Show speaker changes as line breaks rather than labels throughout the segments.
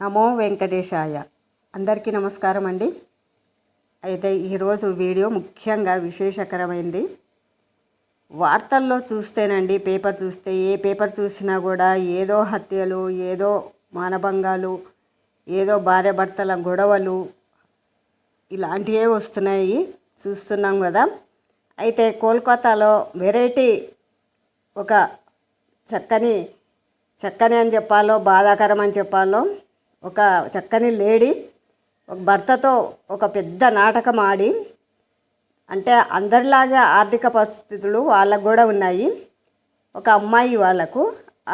నమో వెంకటేశాయ. అందరికీ నమస్కారం అండి. అయితే ఈరోజు వీడియో ముఖ్యంగా విశేషకరమైంది. వార్తల్లో చూస్తేనండి పేపర్ చూస్తే ఏ పేపర్ చూసినా కూడా ఏదో హత్యలు ఏదో మానభంగాలు ఏదో భార్యాభర్తల గొడవలు ఇలాంటివే వస్తున్నాయి. చూస్తున్నాం కదా. అయితే కోల్కతాలో వెరైటీ ఒక చక్కని చక్కని అని చెప్పాలో బాధాకరం అని చెప్పాలో ఒక చక్కని లేడీ ఒక భర్తతో ఒక పెద్ద నాటకం ఆడి అంటే అందరిలాగా ఆర్థిక పరిస్థితులు వాళ్ళకు కూడా ఉన్నాయి. ఒక అమ్మాయి వాళ్ళకు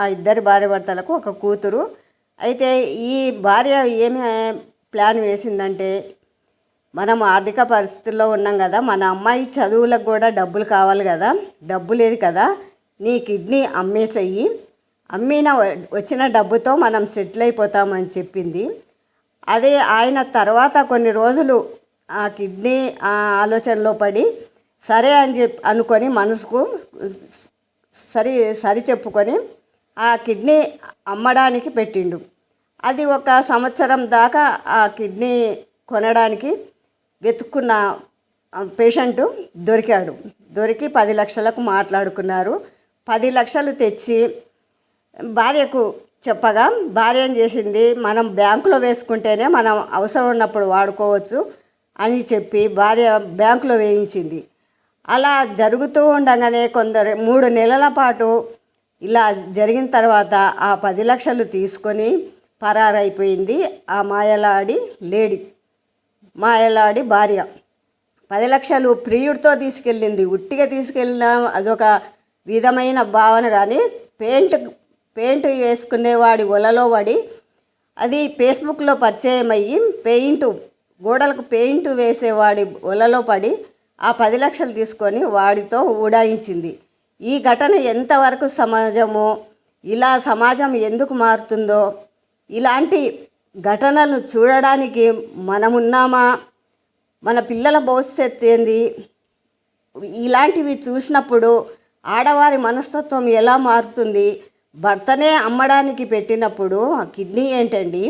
ఆ ఇద్దరి భార్య భర్తలకు ఒక కూతురు. అయితే ఈ భార్య ఏమి ప్లాన్ వేసిందంటే మనం ఆర్థిక పరిస్థితుల్లో ఉన్నాం కదా మన అమ్మాయి చదువులకు కూడా డబ్బులు కావాలి కదా డబ్బు లేదు కదా నీ కిడ్నీ అమ్మేసేయి. అమ్మిన వచ్చిన డబ్బుతో మనం సెటిల్ అయిపోతామని చెప్పింది. అదే ఆయన తర్వాత కొన్ని రోజులు ఆ కిడ్నీ ఆ ఆలోచనలో పడి సరే అని చెప్పి అనుకొని మనసుకు సరి సరి చెప్పుకొని ఆ కిడ్నీ అమ్మడానికి పెట్టిండు. అది ఒక సంవత్సరం దాకా ఆ కిడ్నీ కొనడానికి వెతుక్కున్న పేషెంట్ దొరికాడు. దొరికి పది లక్షలకు మాట్లాడుకున్నారు. పది లక్షలు తెచ్చి భార్యకు చెప్పగా భార్య ఏం చేసింది? మనం బ్యాంకులో వేసుకుంటేనే మనం అవసరం ఉన్నప్పుడు వాడుకోవచ్చు అని చెప్పి భార్య బ్యాంకులో వేయించింది. అలా జరుగుతూ ఉండగానే కొందరు మూడు నెలల పాటు ఇలా జరిగిన తర్వాత ఆ పది లక్షలు తీసుకొని పరారైపోయింది ఆ మాయలాడి లేడీ మాయలాడి భార్య. పది లక్షలు ప్రియుడితో తీసుకెళ్ళింది ఉట్టిగా తీసుకెళ్ళిన అదొక విధమైన భావన కానీ పెయింట్ పెయింట్ వేసుకునేవాడి ఒలలో పడి అది ఫేస్బుక్లో పరిచయం అయ్యి పెయింట్ గోడలకు పెయింట్ వేసేవాడి ఒలలో పడి ఆ పది లక్షలు తీసుకొని వాడితో ఊడాయించింది. ఈ ఘటన ఎంతవరకు సమాజమో ఇలా సమాజం ఎందుకు మారుతుందో ఇలాంటి ఘటనలు చూడడానికి మనమున్నామా? మన పిల్లల భవిష్యత్తు ఏంది? ఇలాంటివి చూసినప్పుడు ఆడవారి మనస్తత్వం ఎలా మారుతుంది? భర్తనే అమ్మడానికి పెట్టినప్పుడు కిడ్నీ ఏంటండి?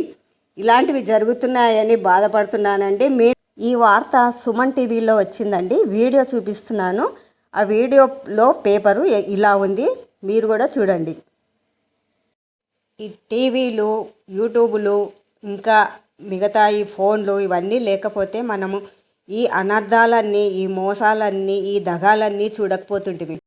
ఇలాంటివి జరుగుతున్నాయని బాధపడుతున్నానండి. మీ ఈ వార్త సుమన్ టీవీలో వచ్చిందండి. వీడియో చూపిస్తున్నాను. ఆ వీడియోలో పేపరు ఇలా ఉంది. మీరు కూడా చూడండి. ఈ టీవీలు యూట్యూబులు ఇంకా మిగతా ఈ ఫోన్లు ఇవన్నీ లేకపోతే మనము ఈ అనర్థాలన్నీ ఈ మోసాలన్నీ ఈ దగాలన్నీ చూడకపోతుంటిమి.